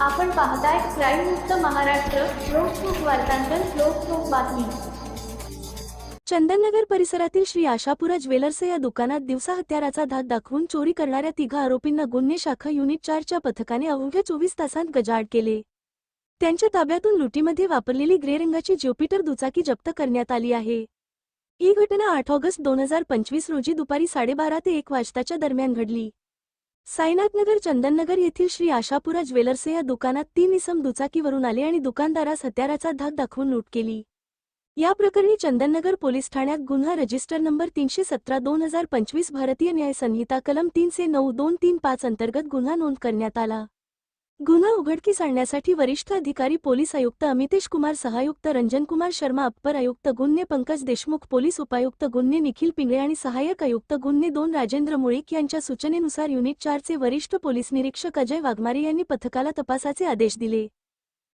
आपण पाहताय क्राईम मुक्त महाराष्ट्र लोकसुख वार्तांकन लोकसुख बातमी. चंदननगर परिसरातील श्री आशापुरा ज्वेलर्स या दुकानात दिवसा हत्याराचा धाक दाखवून चोरी करणाऱ्या तिघा आरोपींना गुन्हे शाखा युनिट चारच्या पथकाने अवघ्या चोवीस तासांत गजाआड केले. त्यांच्या ताब्यातून लुटीमध्ये वापरलेली ग्रे रंगाची ज्युपिटर दुचाकी जप्त करण्यात आली आहे. ही घटना आठ ऑगस्ट दोन हजार पंचवीस रोजी दुपारी साडेबारा ते एक वाजताच्या दरम्यान घडली. साईनाथनगर चंदननगर येथील श्री आशापुरा ज्वेलर्स या दुकानात तीन इसम दुचाकीवरून आले आणि दुकानदारास हत्याराचा धाक दाखवून लूट केली. या प्रकरणी चंदननगर पोलीस ठाण्यात गुन्हा रजिस्टर नंबर तीनशे सतरा दोन हजार पंचवीस भारतीय न्याय संहिता कलम तीनशे नऊ दोन तीन पाच अंतर्गत गुन्हा नोंद करण्यात आला. गुन्हा उघडकीस आणण्यासाठी वरिष्ठ अधिकारी पोलीस आयुक्त अमितेश कुमार सहायुक्त रंजन कुमार शर्मा अप्पर आयुक्त गुन्हे पंकज देशमुख पोलीस उपायुक्त गुन्हे निखिल पिंगळे आणि सहाय्यक आयुक्त गुन्हे दोन राजेंद्र मुळीक यांच्या सूचनेनुसार युनिट चारचे वरिष्ठ पोलीस निरीक्षक अजय वाघमारे यांनी पथकाला तपासाचे आदेश दिले.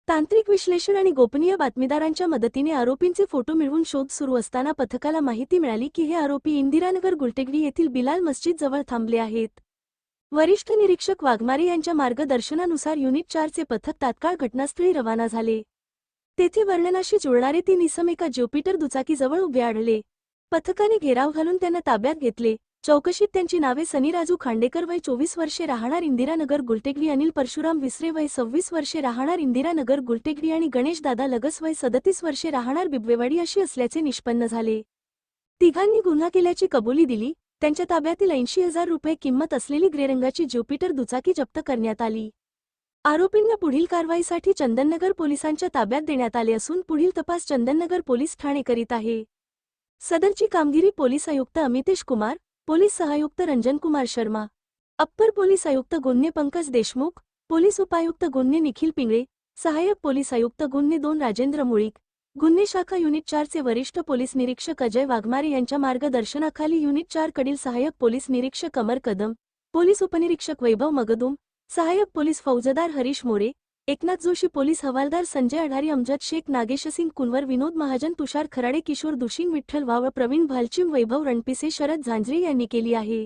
तांत्रिक विश्लेषण आणि गोपनीय बातमीदारांच्या मदतीने आरोपींचे फोटो मिळवून शोध सुरू असताना पथकाला माहिती मिळाली की हे आरोपी इंदिरानगर गुलटेगडी येथील बिलाल मस्जिद जवळ थांबले आहेत. वरिष्ठ निरीक्षक वाघमारे यांच्या मार्गदर्शनानुसार युनिट चारचे पथक तात्काळ घटनास्थळी रवाना झाले. तेथे वर्णनाशी जुळणारे तीन इसम एका ज्युपिटर दुचाकीजवळ उभे आढळले. पथकाने घेराव घालून त्यांना ताब्यात घेतले. चौकशीत त्यांची नावे सनी राजू खांडेकर वय चोवीस वर्षे राहणार इंदिरानगर गुलटेकडी अनिल परशुराम विसरे वय सव्वीस वर्षे राहणार इंदिरानगर गुलटेकडी आणि गणेश दादा लगस वय सदतीस वर्षे राहणार बिबवेवाडी अशी असल्याचे निष्पन्न झाले. तिघांनी गुन्हा केल्याची कबुली दिली. त्यांच्या ताब्यातील ऐंशी हजार रुपये किंमत असलेली ग्रे रंगाची ज्युपिटर दुचाकी जप्त करण्यात आली. आरोपींना पुढील कारवाईसाठी चंदननगर पोलिसांच्या ताब्यात देण्यात आले असून पुढील तपास चंदननगर पोलीस ठाणे करीत आहे. सदरची कामगिरी पोलीस आयुक्त अमितेश कुमार पोलीस सहायुक्त रंजन कुमार शर्मा अप्पर पोलीस आयुक्त गुन्हे पंकज देशमुख पोलीस उपायुक्त गुन्हे निखिल पिंगळे सहाय्यक पोलीस आयुक्त गुन्हे दोन राजेंद्र मुळीक गुन्हे शाखा युनिट चारचे वरिष्ठ पोलीस निरीक्षक अजय वाघमारे यांच्या मार्गदर्शनाखाली युनिट चारकडील सहाय्यक पोलीस निरीक्षक अमर कदम पोलीस उपनिरीक्षक वैभव मगदुम सहाय्यक पोलीस फौजदार हरीश मोरे एकनाथ जोशी पोलीस हवालदार संजय अढारी अमजद शेख नागेशसिंग कुंवर विनोद महाजन तुषार खराडे किशोर दुशिंग विठ्ठल वाव प्रवीण भालचिम वैभव रणपिसे शरद झांजरे यांनी केली आहे.